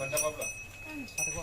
పట్టుకో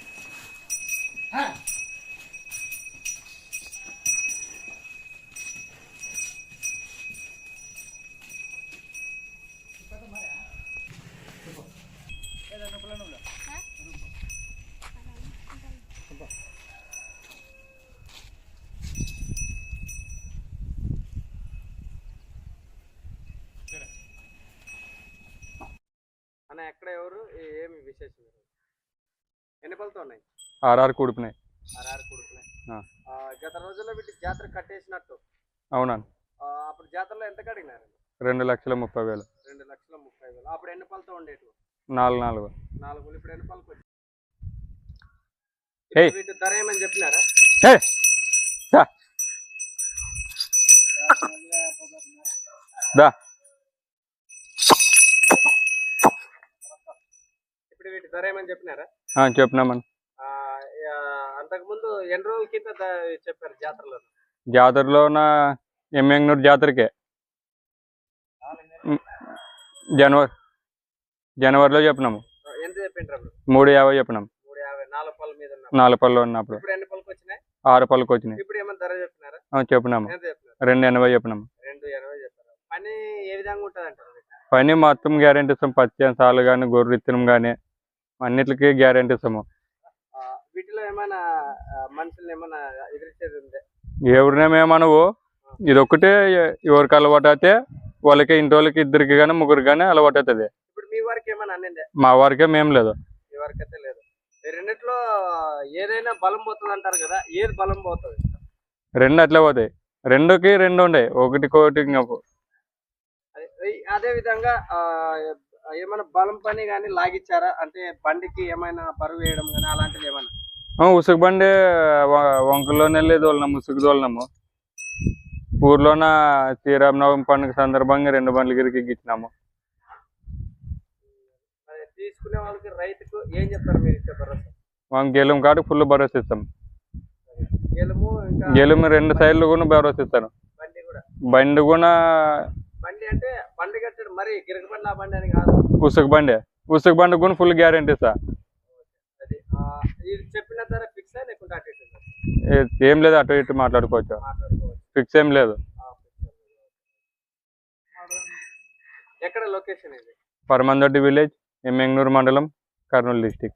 ఎక్కడ ఎవరు? ఏమి విశేషం? ఎన్ని పళ్ళతో ఉన్నాయి? ఆర్ఆర్ కూడిపినాయి ఆర్ఆర్. ఆ, గత రోజుల్లో వీటి జాతర కట్టేసినట్టు. అవునా? అప్పుడు జాతరలో ఎంత కడిగినారు? రెండు లక్షల ముప్పై వేలు. రెండు లక్షల ముప్పై వేలు. అప్పుడు ఎన్ని పళ్ళతో ఉండేటివి? నాలుగు నాలుగు. నాలుగు ఇప్పుడు ఎన్ని పళ్ళకి వీటి ధర ఏమని చెప్పినారా? దా దా ఇప్పుడు వీటి ధర ఏమని చెప్పినారా? ఆ, చెప్పినామని ఆ, ఆ, అంతకుముందు ఎన్ని రోజుల కింద ద- చెప్పారు జాతరలో జాతరలో నా ఎమ్మెంగనూరు జాతరకే. జనవరి జనవరిలో చెప్పినాము. మూడు యాభై చెప్పినాము నాలుగు పళ్ళ మీద ఉన్నప్పుడు. నాలుగు పళ్ళు ఉన్నప్పుడు. ఇప్పుడు ఎన్ని పళ్ళకి వచ్చినాయి? ఆరు పళ్ళకి వచ్చినాయి. చెప్పినాము. రెండు ఎనభై చెప్పినాము. పని ఏ విధంగా ఉంటుంది అంటారు పని మొత్తం గ్యారెంటీ ఇస్తాం. పచ్చి సాలు కానీ గొర్రె ఇత్తనం కానీ అన్నిటికీ గ్యారెంటీ ఇస్తాము. వీటిలో ఏమైనా ఏమైనా ఎదిరించేది ఉంది? ఎవరినేమేమనవు ఇది ఒక్కటే ఎవరికి అలవాటు అయితే వాళ్ళకి ఇంటి వాళ్ళకి ఇద్దరికి కానీ ముగ్గురికి కానీ అలవాటు అవుతుంది. ఇప్పుడు మీ వారికి ఏమైనా అన్నిందే? మా వారికే మేం లేదు. మీ వారికి అయితే లేదు. ఈ రెండిట్లో ఏదైనా బలం పోతుంది అంటారు కదా ఏది బలం పోతుంది? రెండు అట్లే పోతాయి. రెండుకి రెండు ఉండే. ఒకటికోటి ఇంకా అదే- విధంగా ఏమైనా బలం పని కానీ లాగిచ్చారా? అంటే బండికి ఏమైనా బరువు వేయడం కానీ అలాంటివి ఏమైనా? ఉసుగు బండి వంకలోనే వెళ్ళి తోలినాము ఉసుగు తోలినాము ఊర్లోన శ్రీరామనవమి పండుగ సందర్భంగా రెండు బండ్లు గిరికి ఎక్కించినాము. తీసుకునే వాళ్ళకి రైతుకు ఏం చెప్తారు మీరు ఇచ్చే భరోసా? మనం గెలుం కాడికి ఫుల్ భరోసా ఇస్తాం. గెలుము గెలుము రెండు సైడ్లు కూడా భరోసా ఇస్తాను. బండి కూడా కూడా బండి అంటే బండి కట్టడం మరి గిరక బండి ఆ బండి అని కాదు. ఉసుగు బండి. ఉసుగు బండి కూడా ఫుల్ గ్యారెంటీ అది ఆ, ఇది చెప్పిన ధర ఫిక్స్ లేకుంటే అటు ఇటు ఉందా? ఏ- ఏం లేదు అటు ఇటు మాట్లాడుకోవచ్చు. మాట్లాడుకోవచ్చు. ఫిక్స్ ఏం లేదు. ఆ, fix ఉంది. ఎక్కడ లొకేషన్ ఇది? పరమందొడ్డి విలేజ్ ఎమ్మెంగనూరు మండలం కర్నూలు డిస్టిక్